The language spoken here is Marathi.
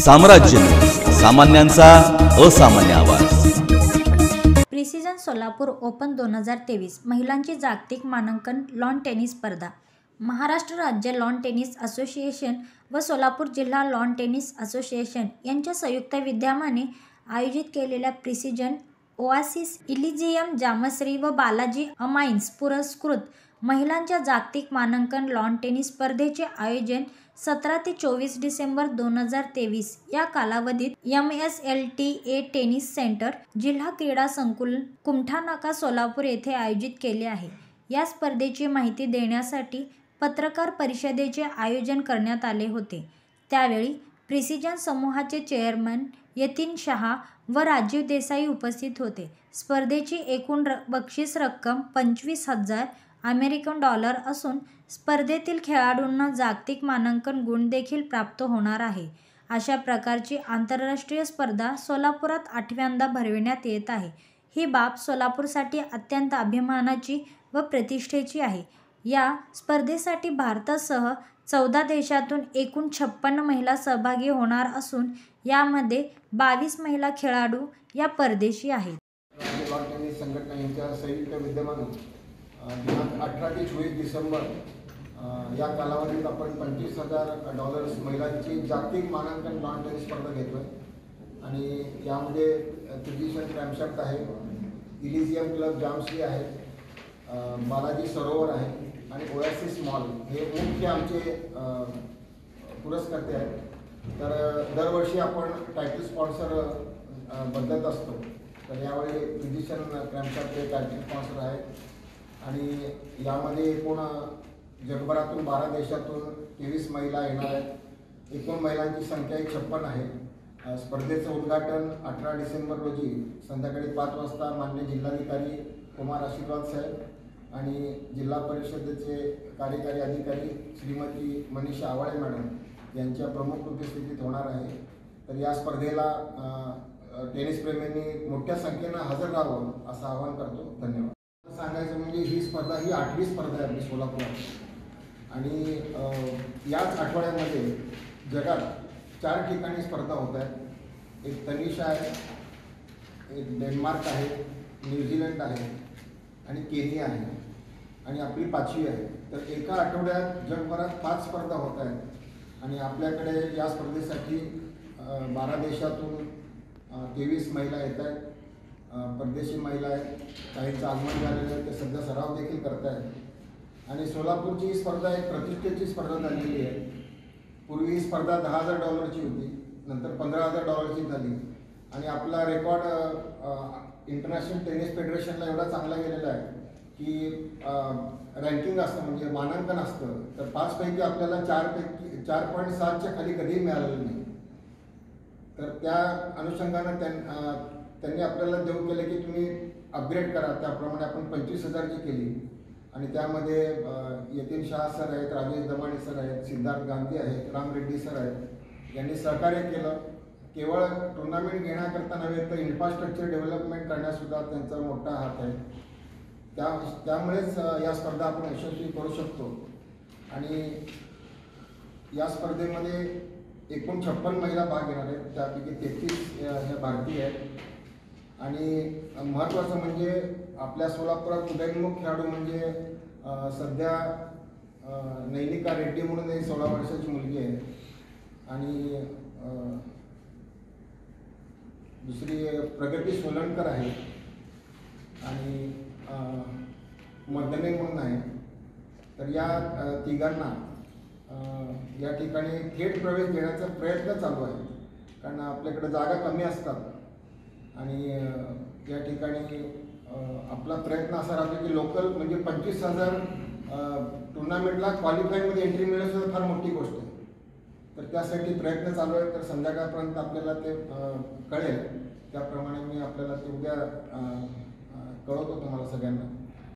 साम्राज्य. सामान्यांचा असामान्य आवाज. प्रिसिजन सोलापूर ओपन दोन हजार तेवीस. महिलांची जागतिक मानांकन लॉन टेनिस स्पर्धा. महाराष्ट्र राज्य लॉन टेनिस असोसिएशन व सोलापूर जिल्हा लॉन टेनिस असोसिएशन यांच्या संयुक्त विद्यमाने आयोजित केलेल्या प्रिसिजन ओआसिस इलिजियम जामश्री व बालाजी अमाइन्स पुरस्कृत महिलांच्या जागतिक मानांकन लॉन टेनिस स्पर्धेचे आयोजन सतरा ते चोवीस डिसेंबर दोन हजार तेवीस या कालावधीत M S L T A tennis centre जिल्हा क्रीडा संकुल कुमठानाका सोलापूर येथे आयोजित केले आहे. या स्पर्धेची माहिती देण्यासाठी पत्रकार परिषदेचे आयोजन करण्यात आले होते. त्यावेळी प्रिसिजन समूहाचे चेअरमन यतीन शहा व राजीव देसाई उपस्थित होते. स्पर्धेची एकूण र बक्षीस रक्कम पंचवीस हजार अमेरिकन डॉलर असून स्पर्धेतील खेळाडूंना जागतिक मानांकन गुण देखील प्राप्त होणार आहे. अशा प्रकारची आंतरराष्ट्रीय स्पर्धा सोलापुरात आठव्यांदा भरविण्यात येत आहे. ही बाब सोलापूरसाठी अत्यंत अभिमानाची व प्रतिष्ठेची आहे. या स्पर्धेसाठी भारतासह चौदा देशातून एकूण छप्पन्न महिला सहभागी होणार असून यामध्ये बावीस महिला खेळाडू या परदेशी आहेत. राज्य लॉन टेनिस संघटना यांच्या संयुक्त विद्यमानं दिनांक अठरा ते चोवीस डिसेंबर या कालावधीत आपण पंचवीस हजार डॉलर्स महिलांची जागतिक मानांकन लॉन टेनिस स्पर्धा घेतोय. आणि यामध्ये त्रिजिशन क्रॅमशॅफ्ट आहे इलिझियम क्लब जामश्री आहे बालाजी सरोवर आहे आणि ओएसिस मॉल हे मुख्य आमचे पुरस्कर्ते आहेत. तर दरवर्षी आपण टायटल स्पॉन्सर बदलत असतो. तर यावेळी फिजिशियन क्रॅम्पशॉट हे टायटल स्पॉन्सर आहेत. आणि यामध्ये एकूण जगभरातून बारा देशातून तेवीस महिला येणार आहेत. एकूण महिलांची संख्या एक छप्पन आहे. स्पर्धेचं उद्घाटन अठरा डिसेंबर रोजी संध्याकाळी पाच वाजता मान्य जिल्हाधिकारी कुमार आशीर्वाद साहेब आणि जिल्हा परिषदेचे कार्यकारी अधिकारी श्रीमती मनीषा आवाळे मॅडम यांच्या प्रमुख उपस्थितीत होणार आहे. तर या स्पर्धेला टेनिसप्रेमींनी मोठ्या संख्येनं हजर राहावं असं आवाहन करतो. धन्यवाद. सांगायचं म्हणजे ही स्पर्धा ही आठवी स्पर्धा आहे आपली सोलापुरात. आणि याच आठवड्यामध्ये जगात चार ठिकाणी स्पर्धा होत आहेत. एक तनिषा आहे एक डेन्मार्क आहे न्यूझीलंड आहे आणि केनिया आहे. आणि आपली पाचवी आहे. तर एका आठवड्यात जगभरात पाच स्पर्धा होत आहेत. आणि आपल्याकडे या स्पर्धेसाठी बारा देशातून तेवीस महिला येत आहेत. परदेशी महिला आहेत काहींचं आगमन झालेलं आहे ते सध्या सराव देखील करत आहेत आणि सोलापूरची ही स्पर्धा एक प्रतिष्ठेची स्पर्धा झालेली आहे. पूर्वी ही स्पर्धा दहा हजार डॉलरची होती नंतर पंधरा हजार डॉलरची झाली. आणि आपला रेकॉर्ड इंटरनॅशनल टेनिस फेडरेशनला एवढा चांगला गेलेला आहे की रँकिंग असतं म्हणजे मानांकन असतं. तर पाचपैकी आपल्याला चारपैकी चार पॉईंट सातच्या खाली कधीही मिळालेलं नाही. तर त्या अनुषंगानं त्यां त्यांनी आपल्याला देऊ केलं की तुम्ही अपग्रेड करा. त्याप्रमाणे आपण पंचवीस हजारची केली. आणि त्यामध्ये यतीन शाह सर आहेत राजेश दमाणे सर आहेत सिद्धार्थ गांधी आहेत राम रेड्डी सर आहेत. यांनी सहकार्य केलं. केवळ टुर्नामेंट घेण्याकरता नव्हे तर इन्फ्रास्ट्रक्चर डेव्हलपमेंट करण्यासुद्धा त्यांचा मोठा हात आहे. त्या त्यामुळेच या स्पर्धा आपण यशस्वी करू शकतो. आणि या स्पर्धेमध्ये एकूण छप्पन महिला भाग घेणार आहेत. त्यापैकी तेहतीस ह्या भारतीय आहेत. आणि महत्त्वाचं म्हणजे आपल्या सोलापुरात उदयोन्मुख खेळाडू म्हणजे सध्या नैनिका रेड्डी म्हणून एक सोळा वर्षाची मुलगी आहे. आणि दुसरी प्रगती सोलणकर आहे. आणि मदने म्हणून आहे. तर या तिघांना या ठिकाणी थेट प्रवेश देण्याचा प्रयत्न चालू आहे. कारण आपल्याकडे जागा कमी असतात. आणि या ठिकाणी आपला प्रयत्न असा राहतो की लोकल म्हणजे पंचवीस हजार टुर्नामेंटला क्वालिफायमध्ये एंट्री मिळणं सुद्धा फार मोठी गोष्ट आहे. तर त्यासाठी प्रयत्न चालू आहे तर संध्याकाळपर्यंत आपल्याला ते कळेल. त्याप्रमाणे मी आपल्याला ते उद्या कळवतो तुम्हाला सगळ्यांना.